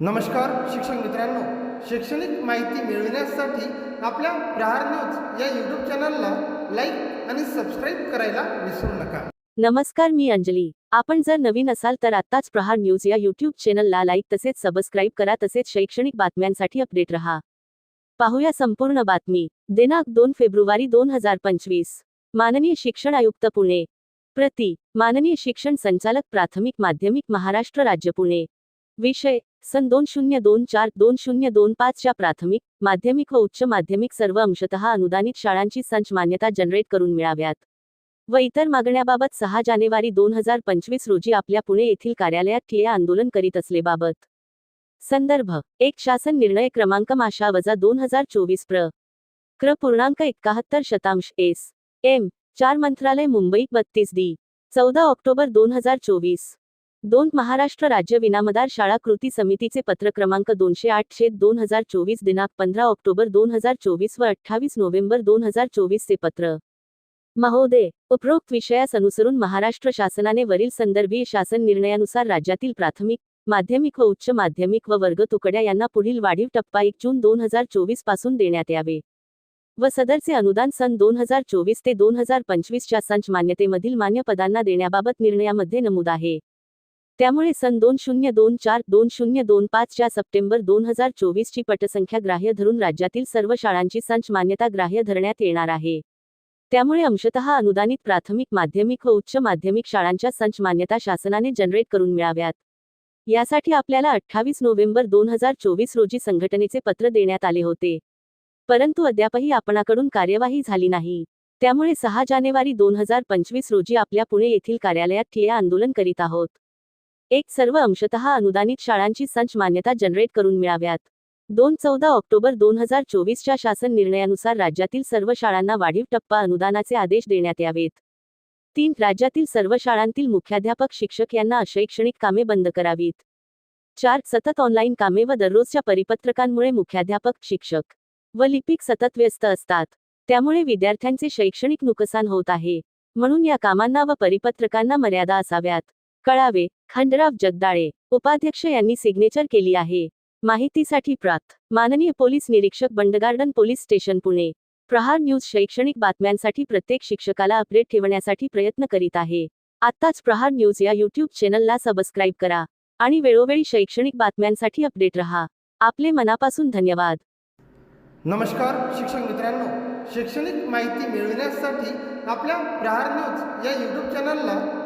नमस्कार शिक्षक मित्रांनो. शैक्षणिक माहिती मिळविण्यासाठी आपल्या प्रहार न्यूज या यूट्यूब चॅनलला लाईक आणि सबस्क्राईब करायला विसरू नका. नमस्कार मी अंजली. आपण जर नवीन असाल तर आत्ताच प्रहार न्यूज या यूट्यूब चॅनलला लाईक तसेच सबस्क्राईब करा तसेच शैक्षणिक बातम्यांसाठी अपडेट रहा. पाहूया संपूर्ण बातमी. दिनांक दोन फेब्रुवारी दोन हजार पंचवीस. माननीय शिक्षण आयुक्त पुणे. प्रति. माननीय शिक्षण संचालक प्राथमिक माध्यमिक महाराष्ट्र राज्य पुणे. विषय सन दोन शून्य दोन चार दोन शून्य दोन पाचच्या प्राथमिक माध्यमिक व उच्च माध्यमिक सर्व अंशतः अनुदानित शाळांची संच मान्यता जनरेट करून मिळाव्यात. व इतर मागण्याबाबत सहा जानेवारी दोन हजार पंचवीस रोजी आपल्या पुणे येथील कार्यालयात ठिय्या आंदोलन करीत असलेबाबत. संदर्भ एक शासन निर्णय क्रमांक माशा वजा दोन हजार चोवीस प्र. क्र. पूर्णांक एकाहत्तर शतांश एस. एम. चार मंत्रालय मुंबई बत्तीस डी. चौदा ऑक्टोबर दोन हजार चोवीस. दोन महाराष्ट्र राज्य विनामदार शाळा कृती समितीचे पत्र क्रमांक दोनशे आठ छेद दोन हजार चोवीस दिनांक पंधरा ऑक्टोबर दोन हजार चोवीस व अठ्ठावीस नोव्हेंबर दोन हजार चोवीस चे पत्र. महोदय उपरोक्त विषयास अनुसरून महाराष्ट्र शासनाने वरील संदर्भीय शासन निर्णयानुसार राज्यातील प्राथमिक माध्यमिक व उच्च माध्यमिक व वर्ग तुकड्या यांना पुढील वाढीव टप्पा एक जून दोन हजार चोवीसपासून देण्यात यावे. व सदरचे अनुदान सन दोन हजार चोवीस ते दोन हजार पंचवीसच्या संच मान्यतेमधील मान्य पदांना देण्याबाबत निर्णयामध्ये नमूद आहे. त्यामुळे सन दोन शून्य दोन चार दोन शून्य दोन पाचच्या सप्टेंबर दोन हजार चोवीसची पटसंख्या ग्राह्य धरून राज्यातील सर्व शाळांची संच मान्यता ग्राह्य धरण्यात येणार आहे. त्यामुळे अंशतः अनुदानित प्राथमिक माध्यमिक व उच्च माध्यमिक शाळांच्या संच मान्यता शासनाने जनरेट करून मिळाव्यात. यासाठी आपल्याला अठ्ठावीस नोव्हेंबर दोन हजार चोवीस रोजी संघटनेचे पत्र देण्यात आले होते. परंतु अद्यापही आपणाकडून कार्यवाही झाली नाही. त्यामुळे सहा जानेवारी दोन हजार पंचवीस रोजी आपल्या पुणे येथील कार्यालयात ठिय्या आंदोलन करीत आहोत. एक सर्व अंशतः अनुदानित शाळांची संच मान्यता जनरेट करून मिळाव्यात. दोन चौदा ऑक्टोबर दोन हजार चोवीसच्या शासन निर्णयानुसार राज्यातील सर्व शाळांना वाढीव टप्पा अनुदानाचे आदेश देण्यात यावेत. तीन राज्यातील सर्व शाळांतील मुख्याध्यापक शिक्षक यांना अशैक्षणिक कामे बंद करावीत. चार सतत ऑनलाईन कामे व दररोजच्या परिपत्रकांमुळे मुख्याध्यापक शिक्षक व लिपिक सतत व्यस्त असतात. त्यामुळे विद्यार्थ्यांचे शैक्षणिक नुकसान होत आहे. म्हणून या कामांना व परिपत्रकांना मर्यादा असाव्यात. कळावे. खंडराव जगदाळे उपाध्यक्ष यांनी सिग्नेचर केली आहे. माहितीसाठी प्रात. माननीय पोलीस निरीक्षक Bundgarden police station Pune. Prahaar news शैक्षणिक बातम्यांसाठी प्रत्येक शिक्षकाला अपडेट ठेवण्यासाठी प्रयत्न करीत आहे. आत्ताच प्रहार न्यूज या यूट्यूब चॅनलला सबस्क्राईब करा आणि वेळोवेळी शैक्षणिक बातम्यांसाठी अपडेट रहा. आपले मनापासून धन्यवाद. नमस्कार शिक्षक मित्रांनो. शैक्षणिक माहिती मिळविण्यासाठी आपल्या प्रहार न्यूज या यूट्यूब चॅनलला